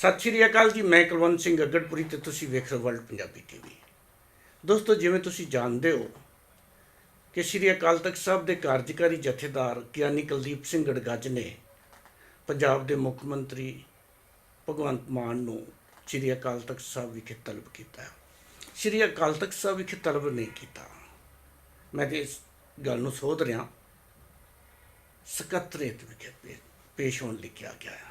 ਸਤਿ ਸ਼੍ਰੀ ਅਕਾਲ ਜੀ, ਮੈਂ ਕੁਲਵੰਤ ਸਿੰਘ ਅਗੜਪੁਰੀ ਤੇ ਤੁਸੀਂ ਵੇਖ ਰਹੇ ਹੋ ਵਰਲਡ ਪੰਜਾਬੀ ਟੀਵੀ ਦੋਸਤੋ, ਜਿਵੇਂ ਤੁਸੀਂ ਜਾਣਦੇ ਹੋ ਕਿ ਸ਼੍ਰੀ ਅਕਾਲ ਤਖਤ ਸਾਹਿਬ ਦੇ ਕਾਰਜਕਾਰੀ ਜਥੇਦਾਰ ਗਿਆਨੀ ਕੁਲਦੀਪ ਸਿੰਘ ਗੜਗੱਜ ਨੇ ਪੰਜਾਬ ਦੇ ਮੁੱਖ ਮੰਤਰੀ ਭਗਵੰਤ ਮਾਨ ਨੂੰ ਸ਼੍ਰੀ ਅਕਾਲ ਤਖਤ ਸਾਹਿਬ ਵਿਖੇ ਤਲਬ ਕੀਤਾ। ਸ਼੍ਰੀ ਅਕਾਲ ਤਖਤ ਸਾਹਿਬ ਵਿਖੇ ਤਲਬ ਨਹੀਂ ਕੀਤਾ। ਮੈਂ ਤੇ ਇਸ ਗੱਲ ਨੂੰ ਸੋਧ ਰਿਹਾ। ਸਕੱਤਰੇਤ ਵਿਖੇ ਪੇ- ਪੇਸ਼ ਹੋਣ ਲਈ ਕਿਹਾ ਗਿਆ ਹੈ।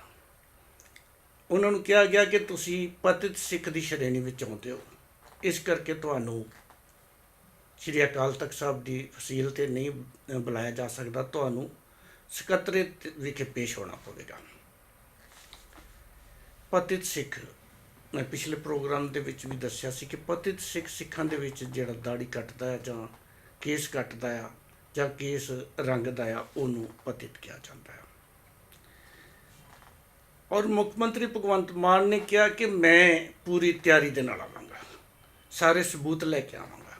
ਉਹਨਾਂ ਨੂੰ ਕਿਹਾ ਗਿਆ ਕਿ ਤੁਸੀਂ ਪਤਿਤ ਸਿੱਖ ਦੀ ਸ਼੍ਰੇਣੀ ਵਿੱਚ ਆਉਂਦੇ ਹੋ। ਇਸ ਕਰਕੇ ਤੁਹਾਨੂੰ ਸ਼੍ਰੀ ਅਕਾਲ ਤਖਤ ਸਾਹਿਬ ਦੀ ਫਸੀਲ ਤੇ ਨਹੀਂ ਬੁਲਾਇਆ ਜਾ ਸਕਦਾ। ਤੁਹਾਨੂੰ ਸਕੱਤਰੇਤ ਵਿਖੇ ਪੇਸ਼ ਹੋਣਾ ਪਵੇਗਾ। ਪਤਿਤ ਸਿੱਖ, ਮੈਂ ਪਿਛਲੇ ਪ੍ਰੋਗਰਾਮ ਦੇ ਵਿੱਚ ਵੀ ਦੱਸਿਆ ਸੀ ਕਿ ਪਤਿਤ ਸਿੱਖ ਸਿੱਖਾਂ ਦੇ ਵਿੱਚ ਜਿਹੜਾ ਦਾੜੀ ਕੱਟਦਾ ਹੈ ਜਾਂ ਕੇਸ ਕੱਟਦਾ ਆ ਜਾਂ ਕੇਸ ਰੰਗਦਾ ਆ ਉਹਨੂੰ ਪਤਿਤ ਕਿਹਾ ਜਾਂਦਾ ਹੈ। ਔਰ ਮੁੱਖ ਮੰਤਰੀ ਭਗਵੰਤ ਮਾਨ ਨੇ ਕਿਹਾ ਕਿ ਮੈਂ ਪੂਰੀ ਤਿਆਰੀ ਦੇ ਨਾਲ ਆਵਾਂਗਾ। ਸਾਰੇ ਸਬੂਤ ਲੈ ਕੇ ਆਵਾਂਗਾ।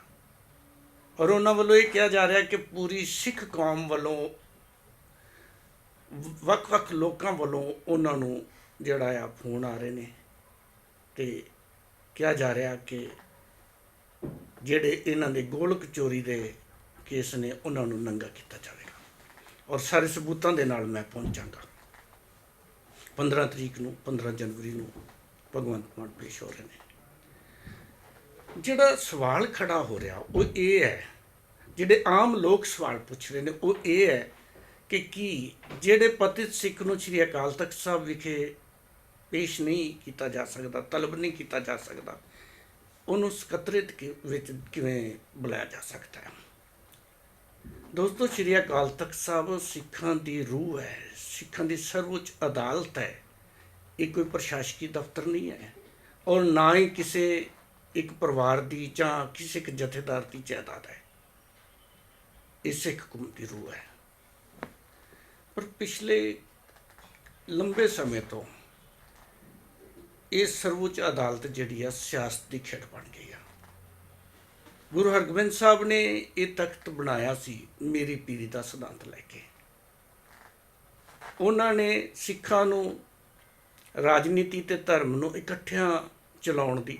ਔਰ ਉਹਨਾਂ ਵੱਲੋਂ ਇਹ ਕਿਹਾ ਜਾ ਰਿਹਾ ਕਿ ਪੂਰੀ ਸਿੱਖ ਕੌਮ ਵੱਲੋਂ ਵੱਖ-ਵੱਖ ਲੋਕਾਂ ਵੱਲੋਂ ਉਹਨਾਂ ਨੂੰ ਜਿਹੜਾ ਆ ਫੋਨ ਆ ਰਹੇ ਨੇ ਤੇ ਕਿਹਾ ਜਾ ਰਿਹਾ ਕਿ ਜਿਹੜੇ ਇਹਨਾਂ ਦੇ ਗੋਲਕ ਚੋਰੀ ਦੇ ਕੇਸ ਨੇ ਉਹਨਾਂ ਨੂੰ ਨੰਗਾ ਕੀਤਾ ਜਾਵੇਗਾ। ਔਰ ਸਾਰੇ ਸਬੂਤਾਂ ਦੇ ਨਾਲ ਮੈਂ ਪਹੁੰਚਾਂਗਾ। 15 ਤਰੀਕ ਨੂੰ 15 ਜਨਵਰੀ ਨੂੰ ਭਗਵੰਤ ਮਾਨ ਪੇਸ਼ ਹੋ ਰਹੇ ਨੇ। ਜਿਹੜਾ ਸਵਾਲ ਖੜਾ ਹੋ ਰਿਹਾ, ਉਹ ਇਹ ਹੈ, ਜਿਹੜੇ ਆਮ ਲੋਕ ਸਵਾਲ ਪੁੱਛ ਰਹੇ ਨੇ, ਉਹ ਇਹ ਹੈ ਕਿ ਕੀ ਜਿਹੜੇ ਪਤਿਤ ਸਿੱਖ ਨੂੰ ਸ੍ਰੀ ਅਕਾਲ ਤਖਤ ਸਾਹਿਬ ਵਿਖੇ ਪੇਸ਼ ਨਹੀਂ ਕੀਤਾ ਜਾ ਸਕਦਾ, ਤਲਬ ਨਹੀਂ ਕੀਤਾ ਜਾ ਸਕਦਾ, ਉਹਨੂੰ ਸਕੱਤਰੇਤ ਵਿੱਚ ਕਿਵੇਂ ਬੁਲਾਇਆ ਜਾ ਸਕਦਾ ਹੈ? ਦੋਸਤੋ, ਸ਼੍ਰੀ ਅਕਾਲ ਤਖਤ ਸਾਹਿਬ, ਸਿੱਖਾਂ ਦੀ ਰੂਹ ਹੈ, ਸਿੱਖਾਂ ਦੀ ਸਰਵਉੱਚ ਅਦਾਲਤ ਹੈ। ਇਹ ਕੋਈ ਪ੍ਰਸ਼ਾਸਕੀ ਦਫ਼ਤਰ ਨਹੀਂ ਹੈ ਔਰ ਨਾ ਹੀ ਕਿਸੇ ਇੱਕ ਪਰਿਵਾਰ ਦੀ ਜਾਂ ਕਿਸੇ ਇੱਕ ਜਥੇਦਾਰ ਦੀ ਜਾਇਦਾਦ ਹੈ। ਇਹ ਸਿੱਖ ਕੌਮ ਦੀ ਰੂਹ ਹੈ। ਪਰ ਪਿਛਲੇ ਲੰਬੇ ਸਮੇਂ ਤੋਂ ਇਹ ਸਰਵਉੱਚ ਅਦਾਲਤ ਜਿਹੜੀ ਆ ਸਿਆਸਤ ਦੀ ਖੇਡ ਬਣ ਗਈ ਆ। ਗੁਰੂ ਹਰਗੋਬਿੰਦ ਸਾਹਿਬ ਨੇ ਇਹ ਤਖਤ ਬਣਾਇਆ ਸੀ, ਮੇਰੀ ਪੀਰੀ ਦਾ ਸਿਧਾਂਤ ਲੈ ਕੇ। ਉਹਨਾਂ ਨੇ ਸਿੱਖਾਂ ਨੂੰ, ਰਾਜਨੀਤੀ ਤੇ ਧਰਮ ਨੂੰ ਇਕੱਠਿਆਂ ਚਲਾਉਣ ਦੀ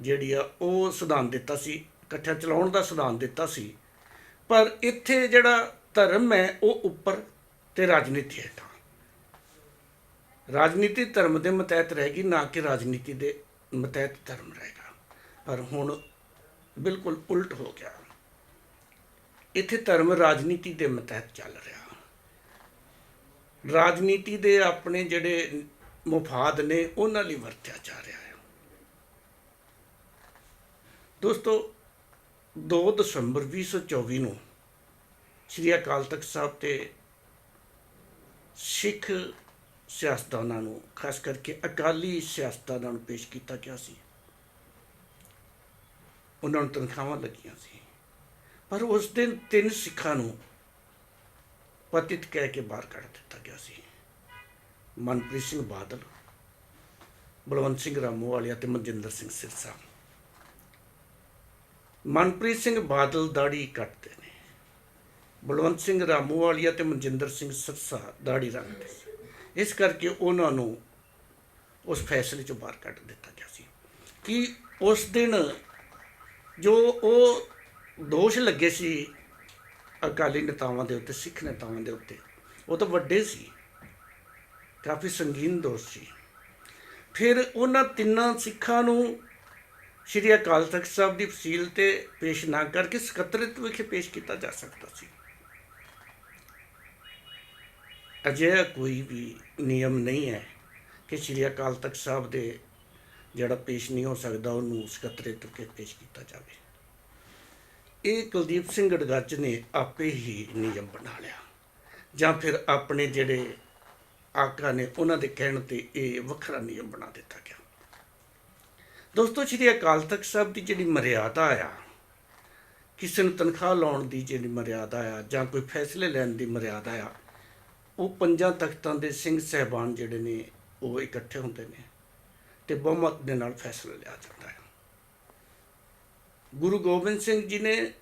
ਜਿਹੜੀ ਆ, ਉਹ ਸਿਧਾਂਤ ਦਿੱਤਾ ਸੀ, ਇਕੱਠਿਆਂ ਚਲਾਉਣ ਦਾ ਸਿਧਾਂਤ ਦਿੱਤਾ ਸੀ। ਪਰ ਇੱਥੇ ਜਿਹੜਾ ਧਰਮ ਹੈ, ਉਹ ਉੱਪਰ ਤੇ ਰਾਜਨੀਤੀ ਹੇਠਾਂ ਰਾਜਨੀਤੀ ਧਰਮ ਦੇ ਮਤਹਿਤ ਰਹੇਗੀ ਨਾ ਕਿ ਰਾਜਨੀਤੀ ਦੇ ਮਤਹਿਤ ਧਰਮ ਰਹੇਗਾ ਪਰ ਹੁਣ ਬਿਲਕੁਲ ਉਲਟ ਹੋ ਗਿਆ। ਇੱਥੇ ਧਰਮ ਰਾਜਨੀਤੀ ਦੇ ਮਤਹਿਤ ਚੱਲ ਰਿਹਾ। ਰਾਜਨੀਤੀ ਦੇ ਆਪਣੇ ਜਿਹੜੇ ਮੁਫਾਦ ਨੇ, ਉਹਨਾਂ ਲਈ ਵਰਤਿਆ ਜਾ ਰਿਹਾ ਹੈ। ਦੋਸਤੋ 2 ਦਸੰਬਰ 2024 ਨੂੰ ਸ੍ਰੀ ਅਕਾਲ ਤਖਤ ਸਾਹਿਬ ਤੇ ਸਿੱਖ ਸਿਆਸਤਦਾਨਾਂ ਨੂੰ, ਖਾਸ ਕਰਕੇ ਅਕਾਲੀ ਸਿਆਸਤਦਾਨਾਂ ਨੂੰ ਪੇਸ਼ ਕੀਤਾ ਗਿਆ ਸੀ। ਉਹਨਾਂ ਨੂੰ ਤਨਖਾਹਾਂ ਲੱਗੀਆਂ ਸੀ। ਪਰ ਉਸ ਦਿਨ ਤਿੰਨ ਸਿੱਖਾਂ ਨੂੰ ਪਤਿਤ ਕਹਿ ਕੇ ਬਾਹਰ ਕੱਢ ਦਿੱਤਾ ਗਿਆ ਸੀ। ਮਨਪ੍ਰੀਤ ਸਿੰਘ ਬਾਦਲ, ਬਲਵੰਤ ਸਿੰਘ ਰਾਮੂ ਰਾਮੋਵਾਲੀਆ ਤੇ ਮਨਜਿੰਦਰ ਸਿੰਘ ਸਿਰਸਾ। ਮਨਪ੍ਰੀਤ ਸਿੰਘ ਬਾਦਲ ਦਾੜੀ ਕੱਟਦੇ ਨੇ। ਬਲਵੰਤ ਸਿੰਘ ਰਾਮੂ ਰਾਮੋਵਾਲੀਆ ਤੇ ਮਨਜਿੰਦਰ ਸਿੰਘ ਸਿਰਸਾ ਦਾੜੀ ਰੱਖਦੇ ਸੀ ਇਸ ਕਰਕੇ ਉਹਨਾਂ ਨੂੰ ਉਸ ਫੈਸਲੇ ਚੋਂ ਬਾਹਰ ਕੱਢ ਦਿੱਤਾ ਗਿਆ ਸੀ। ਕਿ ਉਸ ਦਿਨ ਜੋ ਉਹ ਦੋਸ਼ ਲੱਗੇ ਸੀ ਅਕਾਲੀ ਨੇਤਾਵਾਂ ਦੇ ਉੱਤੇ, ਸਿੱਖ ਨੇਤਾਵਾਂ ਦੇ ਉੱਤੇ, ਉਹ ਤਾਂ ਵੱਡੇ ਸੀ, ਕਾਫੀ ਸੰਗੀਨ ਦੋਸ਼ ਸੀ। ਫਿਰ ਉਹਨਾਂ ਤਿੰਨਾਂ ਸਿੱਖਾਂ ਨੂੰ ਸ਼੍ਰੀ ਅਕਾਲ ਤਖਤ ਸਾਹਿਬ ਦੀ ਫਸੀਲ ਤੇ ਪੇਸ਼ ਨਾ ਕਰਕੇ ਸਕੱਤਰਤ ਵਿਖੇ ਪੇਸ਼ ਕੀਤਾ ਜਾ ਸਕਦਾ ਸੀ। ਅਜਿਹਾ ਕੋਈ ਵੀ ਨਿਯਮ ਨਹੀਂ ਹੈ ਕਿ ਸ਼੍ਰੀ ਅਕਾਲ ਤਖਤ ਸਾਹਿਬ ਦੇ ਜਿਹੜਾ ਪੇਸ਼ ਨਹੀਂ ਹੋ ਸਕਦਾ, ਉਹਨੂੰ ਸਕੱਤਰੇਤ ਵਿਖੇ ਪੇਸ਼ ਕੀਤਾ ਜਾਵੇ। ਇਹ ਕੁਲਦੀਪ ਸਿੰਘ ਗੜਗੱਜ ਨੇ ਆਪੇ ਹੀ ਨਿਯਮ ਬਣਾ ਲਿਆ। ਜਾਂ ਫਿਰ ਆਪਣੇ ਜਿਹੜੇ ਆਕਾ ਨੇ, ਉਹਨਾਂ ਦੇ ਕਹਿਣ ਤੇ ਇਹ ਵੱਖਰਾ ਨਿਯਮ ਬਣਾ ਦਿੱਤਾ ਗਿਆ। ਦੋਸਤੋ, ਸ਼੍ਰੀ ਅਕਾਲ ਤਖਤ ਸਾਹਿਬ ਦੀ ਜਿਹੜੀ ਮਰਿਆਦਾ ਆ, ਕਿਸੇ ਨੂੰ ਤਨਖਾਹ ਲਾਉਣ ਦੀ ਜਿਹੜੀ ਮਰਿਆਦਾ ਆ, ਜਾਂ ਕੋਈ ਫੈਸਲੇ ਲੈਣ ਦੀ ਮਰਿਆਦਾ ਆ, ਉਹ ਪੰਜਾਂ ਤਖਤਾਂ ਦੇ ਸਿੰਘ ਸਹਿਬਾਨ ਜਿਹੜੇ ਨੇ, ਉਹ ਇਕੱਠੇ ਹੁੰਦੇ ਨੇ। ਤੇ ਬਹੁਮਤ ਦੇ ਨਾਲ ਫੈਸਲਾ ਲਿਆ ਜਾਂਦਾ ਹੈ। ਗੁਰੂ ਗੋਬਿੰਦ ਸਿੰਘ ਜੀ ਨੇ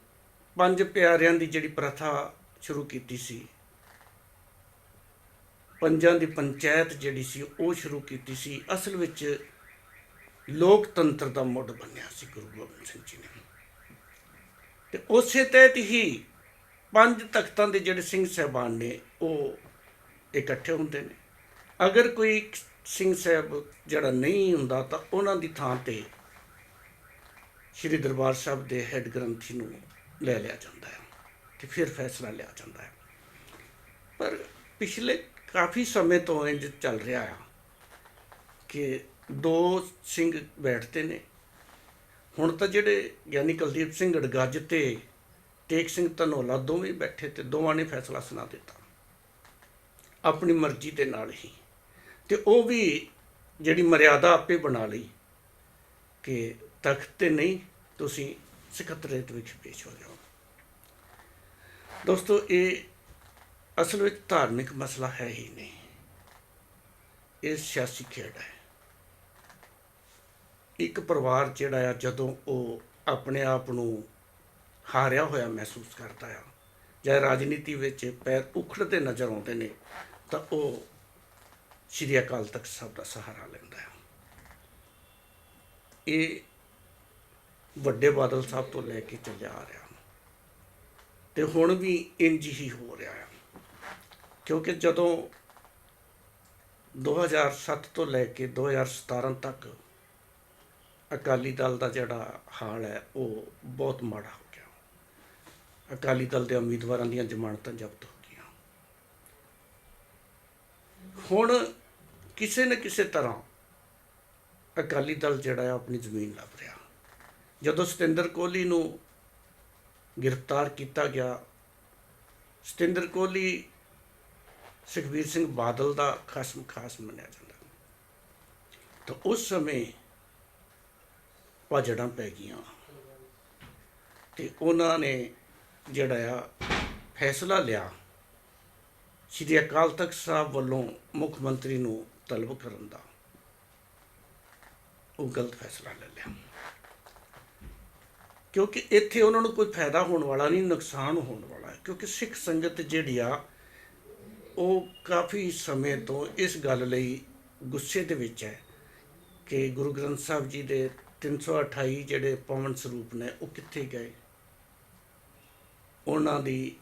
ਪੰਜ ਪਿਆਰਿਆਂ ਦੀ ਜਿਹੜੀ ਪ੍ਰਥਾ ਸ਼ੁਰੂ ਕੀਤੀ ਸੀ, ਪੰਜਾਂ ਦੀ ਪੰਚਾਇਤ ਜਿਹੜੀ ਸੀ ਉਹ ਸ਼ੁਰੂ ਕੀਤੀ ਸੀ, ਅਸਲ ਵਿੱਚ ਲੋਕਤੰਤਰ ਦਾ ਮੁੱਢ ਬੰਨਿਆ ਸੀ ਗੁਰੂ ਗੋਬਿੰਦ ਸਿੰਘ ਜੀ ਨੇ। ਤੇ ਉਸੇ ਤਹਿਤ ਹੀ ਪੰਜ ਤਖਤਾਂ ਦੇ ਜਿਹੜੇ ਸਿੰਘ ਸਹਿਬਾਨ ਨੇ ਉਹ ਇਕੱਠੇ ਹੁੰਦੇ ਨੇ। ਅਗਰ ਕੋਈ ਸਿੰਘ ਸਾਹਿਬ ਜਿਹੜਾ ਨਹੀਂ ਹੁੰਦਾ ਤਾਂ ਉਹਨਾਂ ਦੀ ਥਾਂ ਤੇ ਸ੍ਰੀ ਦਰਬਾਰ ਸਾਹਿਬ ਦੇ ਹੈੱਡ ਗ੍ਰੰਥੀ ਨੂੰ ਲੈ ਲਿਆ ਜਾਂਦਾ ਹੈ ਤੇ ਫਿਰ ਫੈਸਲਾ ਲਿਆ ਜਾਂਦਾ ਹੈ। ਪਰ ਪਿਛਲੇ ਕਾਫੀ ਸਮੇਂ ਤੋਂ ਇੰਜ ਚੱਲ ਰਿਹਾ ਆ ਕਿ ਦੋ ਸਿੰਘ ਬੈਠਦੇ ਨੇ। ਹੁਣ ਤਾਂ ਜਿਹੜੇ ਗਿਆਨੀ ਕੁਲਦੀਪ ਸਿੰਘ ਅਡਗੱਜ ਤੇ ਟੇਕ ਸਿੰਘ ਧਨੋਲਾ ਦੋਵੇਂ ਬੈਠੇ ਤੇ ਦੋਵਾਂ ਨੇ ਫੈਸਲਾ ਸੁਣਾ ਦਿੱਤਾ। ਆਪਣੀ ਮਰਜ਼ੀ ਦੇ ਨਾਲ ਹੀ। ਤੇ ਉਹ ਵੀ ਜਿਹੜੀ ਮਰਿਆਦਾ ਆਪੇ ਬਣਾ ਲਈ ਕਿ ਤਖਤ ਤੇ ਨਹੀਂ, ਤੁਸੀਂ ਸਕੱਤਰੇਤ ਵਿੱਚ ਪੇਸ਼ ਹੋ ਜਾਓ। ਦੋਸਤੋ, ਇਹ ਅਸਲ ਵਿੱਚ ਧਾਰਮਿਕ ਮਸਲਾ ਹੈ ਹੀ ਨਹੀਂ। ਇਹ ਸਿਆਸੀ ਖੇਡ ਹੈ। ਇੱਕ ਪਰਿਵਾਰ ਜਿਹੜਾ ਆ, ਜਦੋਂ ਉਹ ਆਪਣੇ ਆਪ ਨੂੰ ਹਾਰਿਆ ਹੋਇਆ ਮਹਿਸੂਸ ਕਰਦਾ ਆ, ਜਾਂ ਰਾਜਨੀਤੀ ਵਿੱਚ ਪੈਰ ਉਖੜਦੇ ਨਜ਼ਰ ਆਉਂਦੇ ਨੇ, ਤਾਂ ਉਹ ਸ਼੍ਰੀ ਅਕਾਲ ਤਖਤ ਸਾਹਿਬ ਦਾ ਸਹਾਰਾ ਲੈਂਦਾ ਹੈ। ਇਹ ਵੱਡੇ ਬਾਦਲ ਸਾਹਿਬ ਤੋਂ ਲੈ ਕੇ ਚੱਲਿਆ ਆ ਰਿਹਾ ਤੇ ਹੁਣ ਵੀ ਇੰਜ ਹੀ ਹੋ ਰਿਹਾ ਹੈ। ਕਿਉਂਕਿ ਜਦੋਂ 2007 ਤੋਂ ਲੈ ਕੇ 2017 ਤੱਕ ਅਕਾਲੀ ਦਲ ਦਾ ਜਿਹੜਾ ਹਾਲ ਹੈ, ਉਹ ਬਹੁਤ ਮਾੜਾ ਹੋ ਗਿਆ। ਅਕਾਲੀ ਦਲ ਦੇ ਉਮੀਦਵਾਰਾਂ ਦੀਆਂ ਜ਼ਮਾਨਤਾਂ ਜ਼ਬਤ ਹੋ ਗਈਆਂ ਹੁਣ ਕਿਸੇ ਨਾ ਕਿਸੇ ਤਰ੍ਹਾਂ ਅਕਾਲੀ ਦਲ ਜਿਹੜਾ ਹੈ ਆਪਣੀ ਜ਼ਮੀਨ ਲੱਭ ਰਿਹਾ। ਜਦੋਂ ਸਤਿੰਦਰ ਕੋਹਲੀ ਨੂੰ ਗ੍ਰਿਫਤਾਰ ਕੀਤਾ ਗਿਆ, ਸਤਿੰਦਰ ਕੋਹਲੀ ਸੁਖਬੀਰ ਸਿੰਘ ਬਾਦਲ ਦਾ ਖਸਮ ਖਾਸ ਮੰਨਿਆ ਜਾਂਦਾ। ਤਾਂ ਉਸ ਸਮੇਂ ਭਾਜੜਾਂ ਪੈ ਗਈਆਂ ਤੇ ਉਹਨਾਂ ਨੇ ਜਿਹੜਾ ਆ ਫੈਸਲਾ ਲਿਆ ਸ਼੍ਰੀ ਅਕਾਲ ਤਖਤ ਸਾਹਿਬ ਵੱਲੋਂ ਮੁੱਖ ਮੰਤਰੀ ਨੂੰ ਤਲਬ ਕਰਨ ਦਾ ਉਹ ਗਲਤ ਫੈਸਲਾ ਲੈ ਲਿਆ। ਕਿਉਂਕਿ ਇੱਥੇ ਉਹਨਾਂ ਨੂੰ ਕੋਈ ਫਾਇਦਾ ਹੋਣ ਵਾਲਾ ਨਹੀਂ, ਨੁਕਸਾਨ ਹੋਣ ਵਾਲਾ ਹੈ। ਕਿਉਂਕਿ ਸਿੱਖ ਸੰਗਤ ਜਿਹੜੀ ਆ, ਉਹ ਕਾਫੀ ਸਮੇਂ ਤੋਂ ਇਸ ਗੱਲ ਲਈ ਗੁੱਸੇ ਦੇ ਵਿੱਚ ਹੈ ਕਿ ਗੁਰੂ ਗ੍ਰੰਥ ਸਾਹਿਬ ਜੀ ਦੇ 328 ਜਿਹੜੇ ਪਵਨ ਸਰੂਪ ਨੇ, ਉਹ ਕਿੱਥੇ ਗਏ? ਉਹਨਾਂ ਦੀ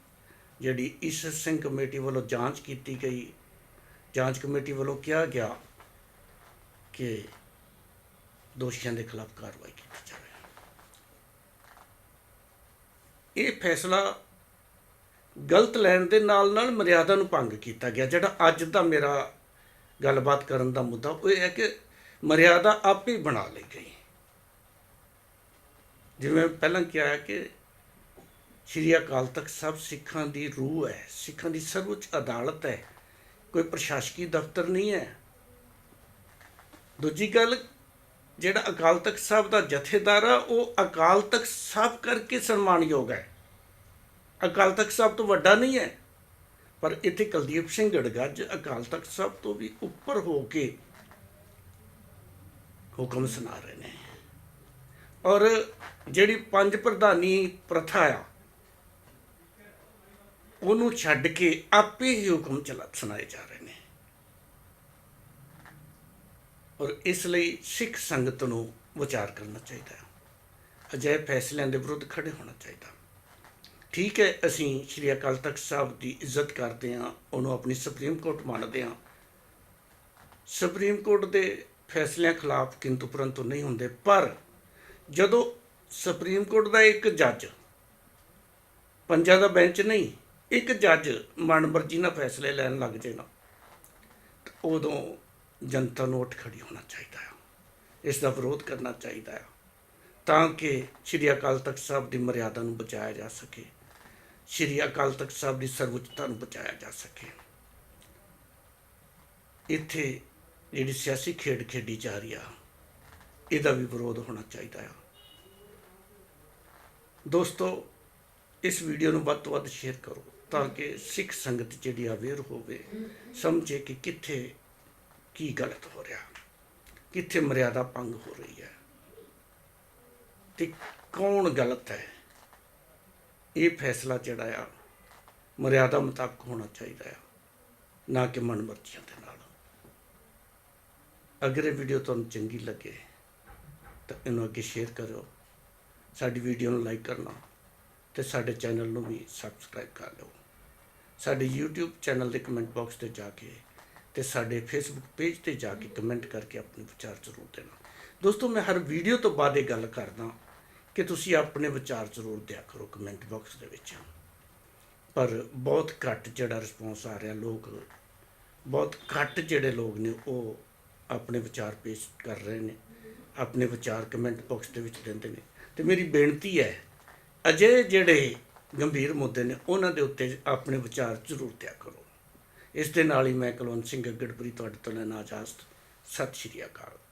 ਜਿਹੜੀ ਈਸ਼ਰ ਸਿੰਘ ਕਮੇਟੀ ਵੱਲੋਂ ਜਾਂਚ ਕੀਤੀ ਗਈ, ਜਾਂਚ ਕਮੇਟੀ ਵੱਲੋਂ ਕਿਹਾ ਗਿਆ ਕਿ ਦੋਸ਼ੀਆਂ ਦੇ ਖਿਲਾਫ ਕਾਰਵਾਈ ਕੀਤੀ ਜਾਵੇ। ਇਹ ਫੈਸਲਾ ਗਲਤ ਲੈਣ ਦੇ ਨਾਲ ਨਾਲ ਮਰਿਆਦਾ ਨੂੰ ਭੰਗ ਕੀਤਾ ਗਿਆ, ਜਿਹੜਾ ਅੱਜ ਦਾ ਮੇਰਾ ਗੱਲਬਾਤ ਕਰਨ ਦਾ ਮੁੱਦਾ ਉਹ ਇਹ ਹੈ ਕਿ ਮਰਿਆਦਾ ਆਪੇ ਹੀ ਬਣਾ ਲਈ ਗਈ। ਜਿਵੇਂ ਪਹਿਲਾਂ ਕਿਹਾ ਹੈ ਕਿ ਸ਼੍ਰੀ ਅਕਾਲ ਤਖਤ ਸਾਹਿਬ ਸਿੱਖਾਂ ਦੀ ਰੂਹ ਹੈ, ਸਿੱਖਾਂ ਦੀ ਸਰਵਉੱਚ ਅਦਾਲਤ ਹੈ। ਕੋਈ ਪ੍ਰਸ਼ਾਸਕੀ ਦਫ਼ਤਰ ਨਹੀਂ ਹੈ। ਦੂਜੀ ਗੱਲ, ਜਿਹੜਾ ਅਕਾਲ ਤਖਤ ਸਾਹਿਬ ਦਾ ਜਥੇਦਾਰ ਆ, ਉਹ ਅਕਾਲ ਤਖਤ ਸਾਹਿਬ ਕਰਕੇ ਸਨਮਾਨਯੋਗ ਹੈ। ਅਕਾਲ ਤਖਤ ਸਾਹਿਬ ਤੋਂ ਵੱਡਾ ਨਹੀਂ ਹੈ, ਪਰ ਇੱਥੇ ਕੁਲਦੀਪ ਸਿੰਘ ਗੜਗੱਜ ਅਕਾਲ ਤਖਤ ਸਾਹਿਬ ਤੋਂ ਵੀ ਉੱਪਰ ਹੋ ਕੇ ਹੁਕਮ ਸੁਣਾ ਰਹੇ ਨੇ। ਔਰ ਜਿਹੜੀ ਪੰਜ ਪ੍ਰਧਾਨੀ ਪ੍ਰਥਾ ਆ ਉਹਨੂੰ ਛੱਡ ਕੇ ਆਪੇ ਹੀ ਹੁਕਮ ਚਲਾ ਸੁਣਾਏ ਜਾ ਰਹੇ ਨੇ। ਔਰ ਇਸ ਲਈ ਸਿੱਖ ਸੰਗਤ ਨੂੰ ਵਿਚਾਰ ਕਰਨਾ ਚਾਹੀਦਾ ਹੈ। ਅਜਿਹੇ ਫੈਸਲਿਆਂ ਦੇ ਵਿਰੁੱਧ ਖੜੇ ਹੋਣਾ ਚਾਹੀਦਾ। ਠੀਕ ਹੈ, ਅਸੀਂ ਸ਼੍ਰੀ ਅਕਾਲ ਤਖਤ ਸਾਹਿਬ ਦੀ ਇੱਜ਼ਤ ਕਰਦੇ ਹਾਂ, ਉਹਨੂੰ ਆਪਣੀ ਸੁਪਰੀਮ ਕੋਰਟ ਮੰਨਦੇ ਹਾਂ। ਸੁਪਰੀਮ ਕੋਰਟ ਦੇ ਫੈਸਲਿਆਂ ਖਿਲਾਫ ਕਿੰਤੂ ਪਰੰਤੂ ਨਹੀਂ ਹੁੰਦੇ, ਪਰ ਜਦੋਂ ਸੁਪਰੀਮ ਕੋਰਟ ਦਾ ਇੱਕ ਜੱਜ, ਪੰਜਾਂ ਦਾ ਬੈਂਚ ਨਹੀਂ ਇੱਕ ਜੱਜ ਮਨਮਰਜ਼ੀ ਨਾਲ ਫੈਸਲੇ ਲੈਣ ਲੱਗ ਜੇ ਨਾ ਤਾਂ ਉਦੋਂ ਜਨਤਾ ਨੂੰ ਉੱਠ ਖੜੀ ਹੋਣਾ ਚਾਹੀਦਾ ਹੈ ਇਸ ਦਾ ਵਿਰੋਧ ਕਰਨਾ ਚਾਹੀਦਾ ਹੈ ਤਾਂ ਕਿ ਸ਼੍ਰੀ ਅਕਾਲ ਤਖਤ ਸਾਹਿਬ ਦੀ ਮਰਿਆਦਾ ਨੂੰ ਬਚਾਇਆ ਜਾ ਸਕੇ, ਸ਼੍ਰੀ ਅਕਾਲ ਤਖਤ ਸਾਹਿਬ ਦੀ ਸਰਵਉੱਚਤਾ ਨੂੰ ਬਚਾਇਆ ਜਾ ਸਕੇ। ਇੱਥੇ ਜਿਹੜੀ ਸਿਆਸੀ ਖੇਡ ਖੇਡੀ ਜਾ ਰਹੀ ਆ, ਇਹਦਾ ਵੀ ਵਿਰੋਧ ਹੋਣਾ ਚਾਹੀਦਾ ਆ। ਦੋਸਤੋ, ਇਸ ਵੀਡੀਓ ਨੂੰ ਵੱਧ ਤੋਂ ਵੱਧ ਸ਼ੇਅਰ ਕਰੋ। ਤਾਂ ਕਿ ਸਿੱਖ ਸੰਗਤ ਜਿਹੜੀ ਅਵੇਅਰ ਹੋਵੇ, ਸਮਝੇ ਕਿ ਕਿੱਥੇ ਕੀ ਗਲਤ ਹੋ ਰਿਹਾ, ਕਿੱਥੇ ਮਰਿਆਦਾ ਭੰਗ ਹੋ ਰਹੀ ਹੈ। ਤੇ ਕੌਣ ਗਲਤ ਹੈ? ਇਹ ਫੈਸਲਾ ਜਿਹੜਾ ਆ, ਮਰਿਆਦਾ ਮੁਤਾਬਕ ਹੋਣਾ ਚਾਹੀਦਾ ਆ, ਨਾ ਕਿ ਮਨਮਰਜ਼ੀਆਂ ਦੇ ਨਾਲ। ਅਗਰ ਇਹ ਵੀਡੀਓ ਤੁਹਾਨੂੰ ਚੰਗੀ ਲੱਗੇ, ਤਾਂ ਇਹਨੂੰ ਅੱਗੇ ਸ਼ੇਅਰ ਕਰੋ ਸਾਡੀ ਵੀਡੀਓ ਨੂੰ ਲਾਈਕ ਕਰਨਾ ਤੇ ਸਾਡੇ ਚੈਨਲ ਨੂੰ ਵੀ ਸਬਸਕ੍ਰਾਈਬ ਕਰ ਲਓ। ਸਾਡੇ YouTube ਚੈਨਲ ਦੇ ਕਮੈਂਟ ਬਾਕਸ ਤੇ ਜਾ ਕੇ ਤੇ ਸਾਡੇ Facebook ਪੇਜ ਤੇ ਜਾ ਕੇ ਕਮੈਂਟ ਕਰਕੇ ਆਪਣੇ ਵਿਚਾਰ ਜ਼ਰੂਰ ਦੇਣਾ। ਦੋਸਤੋ, ਮੈਂ ਹਰ ਵੀਡੀਓ ਤੋਂ ਬਾਅਦ ਇਹ ਗੱਲ ਕਰਦਾ ਕਿ ਤੁਸੀਂ ਆਪਣੇ ਵਿਚਾਰ ਜ਼ਰੂਰ ਦਿਆ ਕਰੋ ਕਮੈਂਟ ਬਾਕਸ ਦੇ ਵਿੱਚ। ਪਰ ਬਹੁਤ ਘੱਟ ਜਿਹੜਾ ਰਿਸਪੌਂਸ ਆ ਰਿਹਾ ਲੋਕ, ਬਹੁਤ ਘੱਟ ਜਿਹੜੇ ਲੋਕ ਨੇ ਉਹ ਆਪਣੇ ਵਿਚਾਰ ਪੇਸ਼ ਕਰ ਰਹੇ ਨੇ, ਆਪਣੇ ਵਿਚਾਰ ਕਮੈਂਟ ਬਾਕਸ ਦੇ ਵਿੱਚ ਦਿੰਦੇ ਨੇ। ਤੇ ਮੇਰੀ ਬੇਨਤੀ ਹੈ ਅਜੇ ਜਿਹੜੇ ਗੰਭੀਰ ਮੁੱਦੇ ਨੇ, ਉਹਨਾਂ ਦੇ ਉੱਤੇ ਆਪਣੇ ਵਿਚਾਰ ਜ਼ਰੂਰ ਦਿਆ ਕਰੋ। ਇਸ ਦੇ ਨਾਲ ਹੀ ਮੈਂ ਕੁਲਵੰਤ ਸਿੰਘ ਗੜਬੜੀ ਤੁਹਾਡੇ ਤੋਂ ਲੈਣਾ ਇਜਾਜ਼ਤ। ਸਤਿ ਸ਼੍ਰੀ ਅਕਾਲ।